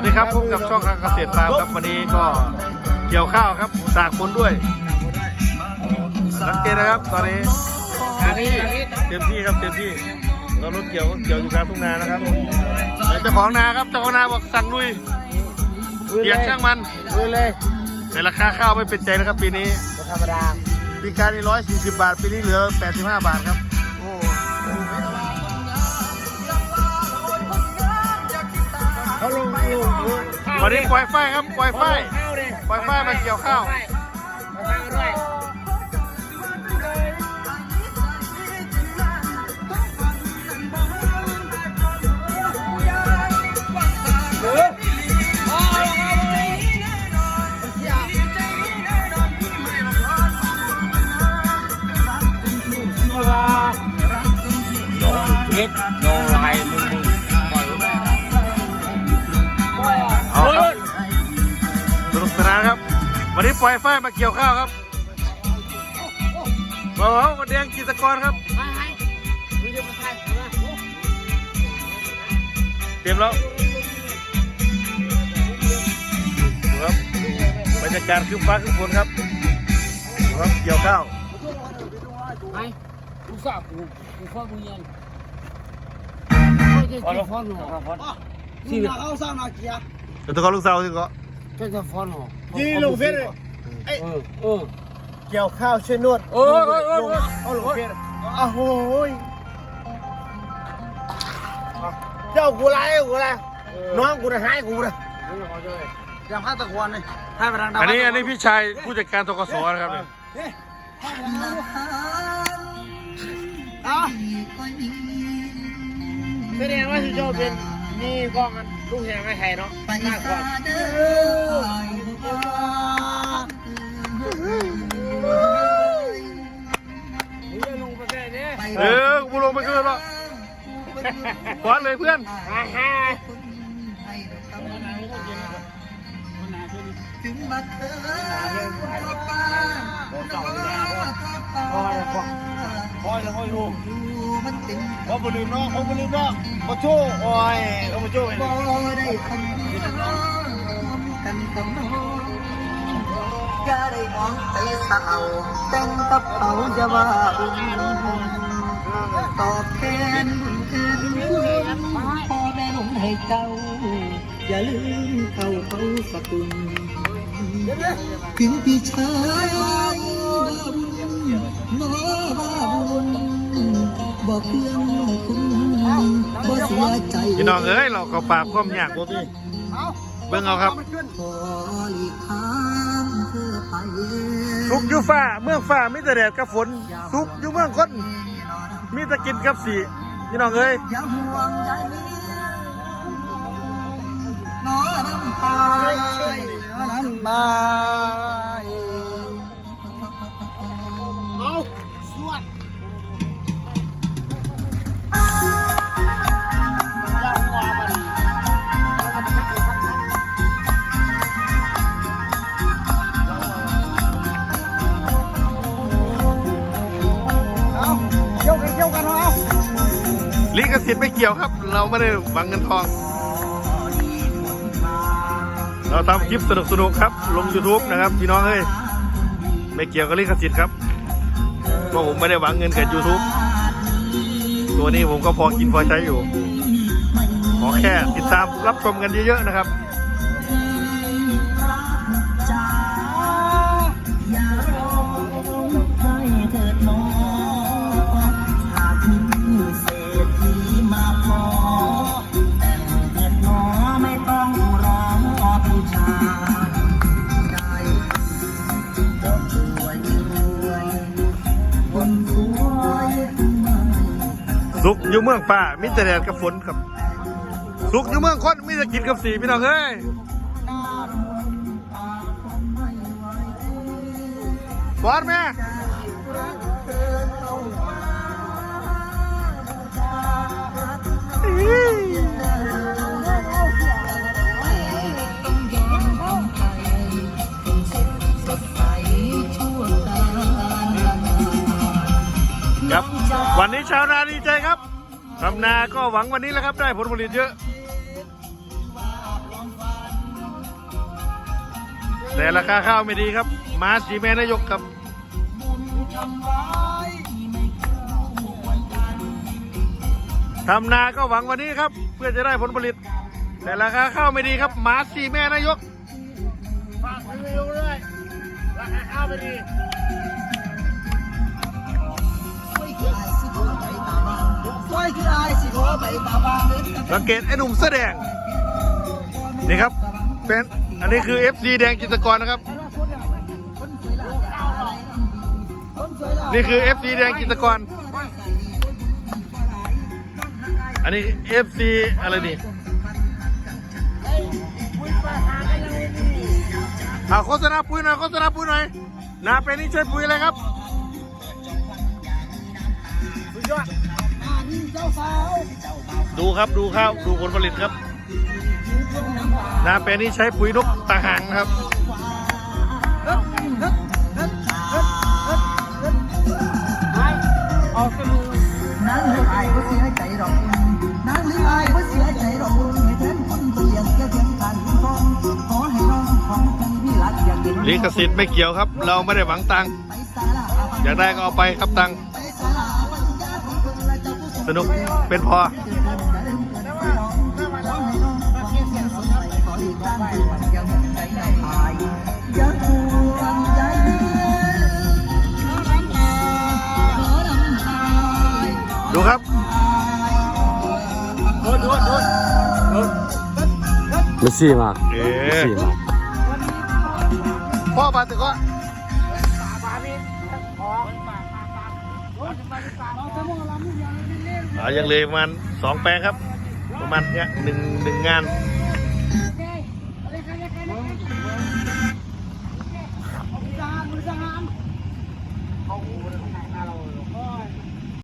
วัสดีครับพบกับช่องเกษตรฟาร์มครับวันนี้ก็เกี่ยวข้าวครับตากฝนด้วยสังเกตนะครับตอนนี้เต็มที่ครับเต็มที่เรารถเกี่ยวเกี่ยวอยู่กลางทุ่งนานะครับเจ้าของนาครับเจ้าของนาบอกสั่งลุยเกียกช่างมันดูเลยแต่ราคาข้าวไม่เป็นใจนะครับปีนี้ไม่ธรรมดาปีการนี้ร้อยสี่สิบบาทปีนี้เหลือแปดสิบห้าบาทครับ วันนี้ปล่อยไฟครับปล่อยไฟปล่อยไฟมาเกี่ยวข้าวปล่อยไฟมาด้วยเฮ็ดโนไลมึ วันนี้ปล่อยไฟมาเกี่ยวข้าวครับโอ้โหวันเดียงกิจกรครับ เตรียมแล้วดูครับบรรยากาศคือฟ้าคือฝนครับดูครับเกี่ยวข้าวไอ้กูสอบกูกูฟ้องมึงยังไม่ได้จะฟ้องหรอที่เขาสร้างมาเกียร์เดี๋ยวตัวเขาลูกสาวสิก็จะจะฟ้องหรอยี่ลงเฟซเลยเออเออ เกี่ยวข้าวช่วยนวดเออเออเออเอาลงเฟซอ้าวโหยเจ้ากูไรกูไรน้องกูนะหายกูนะยังพาตะกวนเลยให้ไปทางอันนี้อันนี้พี่ชายผู้จัดการทกศนะครับเนี่ยอะแสดงว่าสิโจเป็น มีกองกันลูกแหงไม่ไทยเนาะมากกว่าเออกูลงไปขึ้นแล้วขวานเลยเพื่อนฮ่าฮ่า คอยคอยคอยคอยดูเขาบลืมเนาะเขาบลืมเนาะเขาโชว์โอ้ยเขามาโชว์เห็นก็ได้มองใจสาวแต่งกับเขาจะว่าอุ่นตอบแทนบุญคุณพ่อแม่ลงให้เจ้า อย่าลืมเขาเขาสกุล ถึงพี่ชายน้อว่าบุญบอกเพื่อนคุณบ่เสียใจพี่น้องเอ้ยเราก็ปราบความยากบ่พี่เบิ่งเอาครับขอหลีกทางเธอไปทุกอยู่ฟ้าเมืองฟ้ามีแต่แดดกับฝนทุกอยู่เมืองคนมีแต่กินกับสีพี่น้องเอ้ยอย่าห่วงใยน้อน้ำตา น้ำบายเอาสวดเอาเรียวกันเรียวกันเอาลิขสิทธิ์ไม่เกี่ยวครับ เราไม่ได้หวังเงินทอง เราทำคลิปสนุกสนุกครับ ลง YouTube นะครับพี่น้องเอ้ยไม่เกี่ยวกับลิขสิทธิ์ครับเพราะผมไม่ได้หวังเงินกับ YouTube ตัวนี้ผมก็พอกินพอใช้อยู่ ขอแค่ติดตามรับชมกันเยอะๆนะครับ สุกอยู่เมืองป่ามิแต่แดดกับฝนครับ สุกอยู่เมืองคนมิแต่กินกับสีพี่น้องเอ้ยบอสแม่ วันนี้ชาวนาดีใจครับทำนาก็หวังวันนี้แหละครับ ได้ผลผลิตเยอะ แต่ราคาข้าวไม่ดีครับ มาสีแม่นายกครับทำนาก็หวังวันนี้ครับ เพื่อจะได้ผลผลิต แต่ราคาข้าวไม่ดีครับหมาสีแม่นายกฝากไปดูด้วยราคาข้าวไม่ดี สังเกตไอ้หนุ่มเสื้อแดง นี่ครับ เป็นอันนี้คือ FC แดงจิตกรนะครับ นี่คือ FC แดงจิตกร อันนี้ FC อะไรนี่เอาโฆษณาปุ๋ยหน่อยโฆษณาปุ๋ยหน่อยนาเป็นนี่ช่วยปุ๋ยอะไรครับดู ดูครับดูข้าวดูผลผลิตครับ นาแปลนี่ใช้ปุ๋ยนกตาหางครับเอาสมือนางเลืออายก็เสียใจดอกนางเลืออายก็เสียใจดอกให้แทนคนเปลี่ยนแค่เพียงการคุ้มครองขอให้น้องของพี่วิรัตอยากเห็นลิขสิทธิ์ไม่เกี่ยวครับ เราไม่ได้หวังตังค์อยากได้ก็เอาไปครับตังค์ สนุกเป็นพออย่าห่วงใยขอรำลายดูครับไม่ซี่มากเอ๊ไม่ะซี่มาพ่อปาตึกก็ ยังเลยประมาณสองแปลงครับ ประมาณเนี้ยหนึ่งหนึ่งงาน